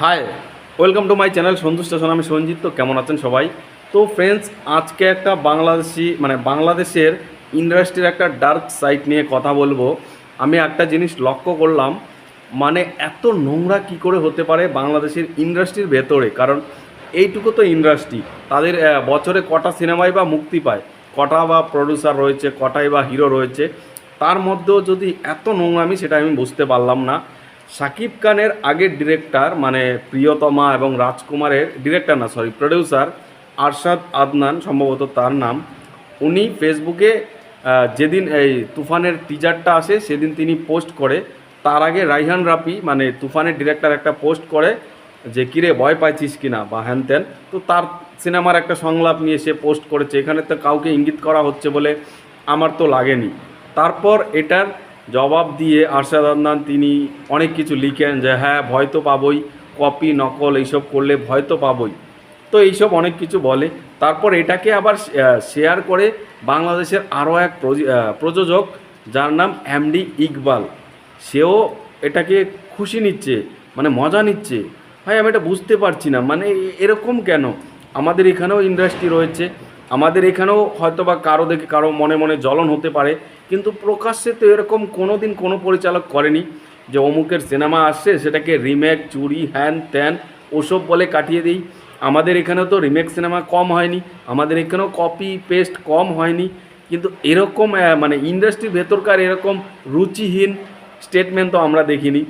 Hi welcome to my channel Sandhu station আমি সঞ্জিত, তো কেমন আছেন সবাই? তো ফ্রেন্ডস আজকে একটা বাংলাদেশি মানে বাংলাদেশের ইন্ডাস্ট্রির একটা ডার্ক সাইড নিয়ে কথা বলব। আমি একটা জিনিস লক্ষ্য করলাম মানে এত নোংরা কি করে হতে পারে বাংলাদেশের ইন্ডাস্ট্রির ভেতরে? কারণ এইটুকু তো ইন্ডাস্ট্রি তাদের বছরে কটা সিনেমাই বা মুক্তি পায়? কটা বা প্রডিউসার রয়েছে, কটাই বা হিরো রয়েছে? তার মধ্যেও যদি এত নোংরামি, সেটা আমি বুঝতে পারলাম না। শাকিব খানের আগের ডিরেক্টর মানে প্রিয়তমা এবং রাজকুমারের ডিরেক্টর না সরি প্রডিউসার আরশাদ আদনান, সম্ভবত তার নাম, উনি ফেসবুকে যেদিন এই তুফানের টিজারটা আসে, সেদিন তিনি পোস্ট করে, তার আগে রাইহান রাপি মানে তুফানের ডিরেক্টর একটা পোস্ট করে যে, কিরে, ভয় পাইছিস কিনা? বা হ্যান ত্যান। তো তার সিনেমার একটা সংলাপ নিয়ে সে পোস্ট করেছে। এখানে তো কাউকে ইঙ্গিত করা হচ্ছে বলে আমার তো লাগেনি। তারপর এটার জবাব দিয়ে আরশাদ আদনান তিনি অনেক কিছু লিখেন যে হ্যাঁ ভয় তো পাবই, কপি, নকল এইসব করলে ভয় তো পাবই। তো এইসব অনেক কিছু বলে। তারপর এটাকে আবার শেয়ার করে বাংলাদেশের আরও এক প্রযোজক যার নাম এমডি ইকবাল। সেও এটাকে খুশি নিচ্ছে মানে মজা নিচ্ছে। ভাই, আমি এটা বুঝতে পারছি না মানে এরকম কেন? আমাদের এখানেও ইন্ডাস্ট্রি রয়েছে। আমাদের এখানেও হয়তো বা কারও দেখে কারও মনে মনে জ্বলন হতে পারে, কিন্তু প্রকাশ্যে তো এরকম কোনো দিন কোনো পরিচালক করেনি যে অমুকের সিনেমা আসছে, সেটাকে রিমেক চুরি, হ্যান ত্যান, ওসব বলে কাটিয়ে দিই। আমাদের এখানেও তো রিমেক সিনেমা কম হয়নি, আমাদের এখানেও কপি পেস্ট কম হয়নি, কিন্তু এরকম মানে ইন্ডাস্ট্রির ভেতরকার এরকম রুচিহীন স্টেটমেন্ট তো আমরা দেখিনি।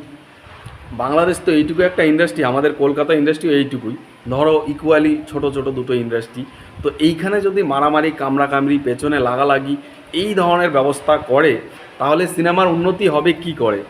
বাংলাদেশ তো এইটুকু একটা ইন্ডাস্ট্রি আমাদের কলকাতা ইন্ডাস্ট্রি এইটুকুই। ধরো ইকুয়ালি ছোট ছোট দুটো ইন্ডাস্ট্রি তো এইখানে যদি মারামারি, কামড়াকামড়ি, পেছনে লাগালাগি এই ধরনের ব্যবস্থা করে, তাহলে সিনেমার উন্নতি হবে কি করে?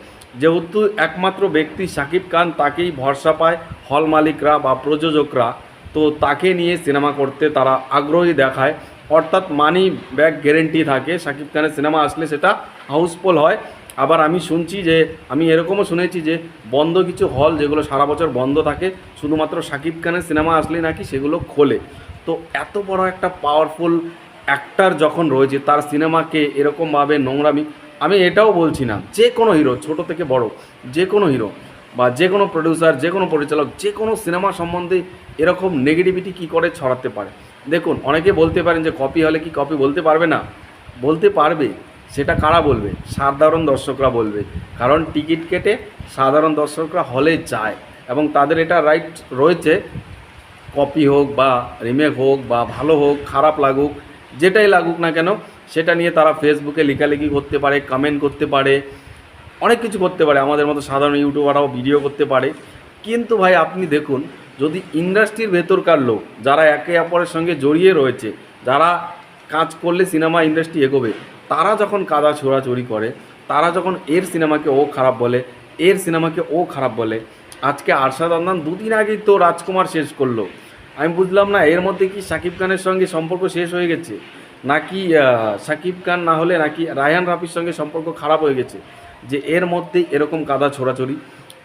যেহেতু একমাত্র ব্যক্তি শাকিব খান, তাকেই ভরসা পায় হল মালিকরা বা প্রযোজকরা, তো তাকে নিয়ে সিনেমা করতে তারা আগ্রহী দেখায়। অর্থাৎ মানি ব্যাক গ্যারেন্টি থাকে শাকিব খানের সিনেমা আসলে সেটা হাউসফুল হয়। আবার আমি শুনছি যে, আমি এরকমও শুনেছি যে, বন্ধ কিছু হল যেগুলো সারা বছর বন্ধ থাকে, শুধুমাত্র শাকিব খানের সিনেমা আসলেই নাকি সেগুলো খোলে। তো এত বড় একটা পাওয়ারফুল অ্যাক্টার যখন রয়েছে, তার সিনেমাকে এরকমভাবে নোংরামি, আমি এটাও বলছি না, যে কোনো হিরো ছোট থেকে বড়, যে কোনো হিরো বা যে কোনো প্রডিউসার যে কোনো পরিচালক, যে কোনো সিনেমা সম্বন্ধে এরকম নেগেটিভিটি কী করে ছড়াতে পারে? দেখুন, অনেকে বলতে পারেন যে কপি হলে কি কপি বলতে পারবে না? বলতে পারবে। সেটা কারা বলবে? সাধারণ দর্শকরা বলবে। কারণ টিকিট কেটে সাধারণ দর্শকরা হলে যায় এবং তাদের এটা রাইট রয়েছে। কপি হোক বা রিমেক হোক বা ভালো হোক, খারাপ লাগুক, যেটাই লাগুক না কেন, সেটা নিয়ে তারা ফেসবুকে লেখালেখি করতে পারে কমেন্ট করতে পারে, অনেক কিছু করতে পারে। আমাদের মতো সাধারণ ইউটিউবাররাও ভিডিও করতে পারে। কিন্তু ভাই, আপনি দেখুন, যদি ইন্ডাস্ট্রির ভেতরকার লোক, যারা একে অপরের সঙ্গে জড়িয়ে রয়েছে, যারা কাজ করলে সিনেমা ইন্ডাস্ট্রি এগোবে তারা যখন কাদা ছোড়াছড়ি করে, তারা যখন এর সিনেমাকে ও খারাপ বলে, এর সিনেমাকে ও খারাপ বলে, আজকে আরশাদ আন্দান দুদিন আগেই তো রাজকুমার শেষ করল। আমি বুঝলাম না, এর মধ্যে কি শাকিব খানের সঙ্গে সম্পর্ক শেষ হয়ে গেছে? নাকি শাকিব খান না হলে নাকি রায়হান রাফির সঙ্গে সম্পর্ক খারাপ হয়ে গেছে? যে এর মধ্যেই এরকম কাদা ছোড়াছড়ি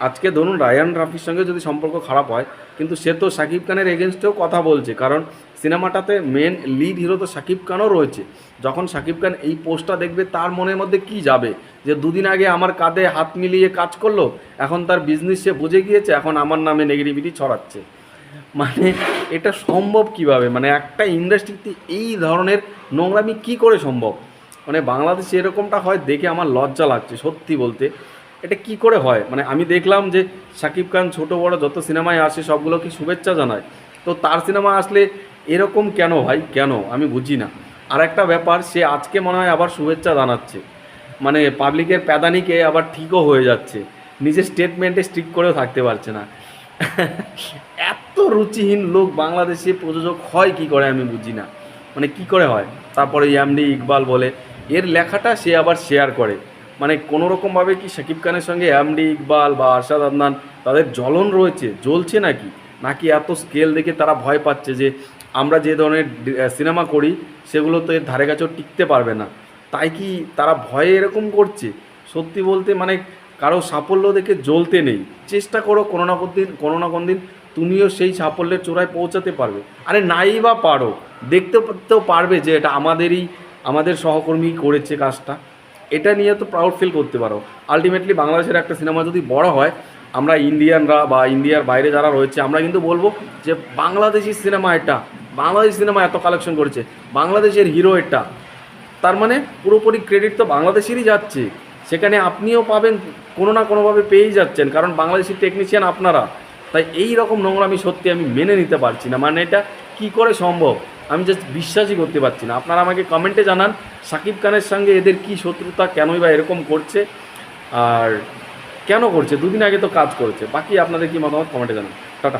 আজকে ধরুন রায়ান রাফির সঙ্গে যদি সম্পর্ক খারাপ হয়, কিন্তু সে তো শাকিব খানের এগেনস্টেও কথা বলছে। কারণ সিনেমাটাতে মেন লিড হিরো তো শাকিব খানও রয়েছে। যখন শাকিব খান এই পোস্টটা দেখবে, তার মনের মধ্যে কি যাবে? যে দুদিন আগে আমার কাঁধে হাত মিলিয়ে কাজ করল, এখন তার বিজনেস সে বুঝে গিয়েছে, এখন আমার নামে নেগেটিভিটি ছড়াচ্ছে। মানে এটা সম্ভব কীভাবে? মানে একটা ইন্ডাস্ট্রিতে এই ধরনের নোংরামি কি করে সম্ভব? মানে বাংলাদেশে এরকমটা হয় দেখে আমার লজ্জা লাগছে, সত্যি বলতে। এটা কি করে হয়? মানে আমি দেখলাম যে শাকিব খান ছোট বড় যত সিনেমায় আসে, সবগুলোকে শুভেচ্ছা জানায়। তো তার সিনেমা আসলে এরকম কেন ভাই? কেন? আমি বুঝি না। আর একটা ব্যাপার, সে আজকে মনে হয় আবার শুভেচ্ছা জানাচ্ছে। মানে পাবলিকের প্যাদানিকে আবার ঠিকও হয়ে যাচ্ছে। নিজের স্টেটমেন্টে স্ট্রিক করেও থাকতে পারছে না। এত রুচিহীন লোক বাংলাদেশে প্রযোজক হয় কি করে আমি বুঝি না। মানে কি করে হয়? তারপরে ইয়ামডি ইকবাল বলে, এর লেখাটা সে আবার শেয়ার করে। মানে কোনো রকমভাবে কি শাকিব খানের সঙ্গে এমডি ইকবাল বা আরশাদ আদনান তাদের জ্বলন রয়েছে? জ্বলছে নাকি? নাকি এত স্কেল দেখে তারা ভয় পাচ্ছে যে আমরা যে ধরনের সিনেমা করি, সেগুলো তো এর ধারে কাছেও টিকতে পারবে না। তাই কি তারা ভয়ে এরকম করছে? সত্যি বলতে মানে কারও সাফল্য দেখে জ্বলতে নেই। চেষ্টা করো কোনো না দিন, কোনো না কোনো দিন তুমিও সেই সাফল্যের চূড়ায় পৌঁছাতে পারবে। আরে নাই বা পারো দেখতে তো পারবে যে এটা আমাদেরই, আমাদের সহকর্মী করেছে কাজটা। এটা নিয়ে তো প্রাউড ফিল করতে পারো। আলটিমেটলি বাংলাদেশের একটা সিনেমা যদি বড় হয়, আমরা ইন্ডিয়ানরা বা ইন্ডিয়ার বাইরে যারা রয়েছে, আমরা কিন্তু বলব যে বাংলাদেশি সিনেমা এটা। বাংলাদেশি সিনেমা এত কালেকশন করেছে। বাংলাদেশের হিরো এটা তার মানে পুরোপুরি ক্রেডিট তো বাংলাদেশেরই যাচ্ছে। সেখানে আপনিও পাবেন, কোনো না কোনোভাবে পেয়েই যাচ্ছেন, কারণ বাংলাদেশি টেকনিশিয়ান আপনারা। তাই এই রকম নোংরামি সত্যি আমি মেনে নিতে পারছি না। মানে এটা কি করে সম্ভব? আমি জাস্ট বিশ্বাসই করতে পারছি না। আপনারা আমাকে কমেন্টে জানান, সাকিব খানের সঙ্গে এদের কি শত্রুতা, কেনই বা এরকম করছে, আর কেন করছে? দুদিন আগে তো কাজ করেছে। বাকি আপনাদের কি মতামত? কমেন্টে জানান। টাটা।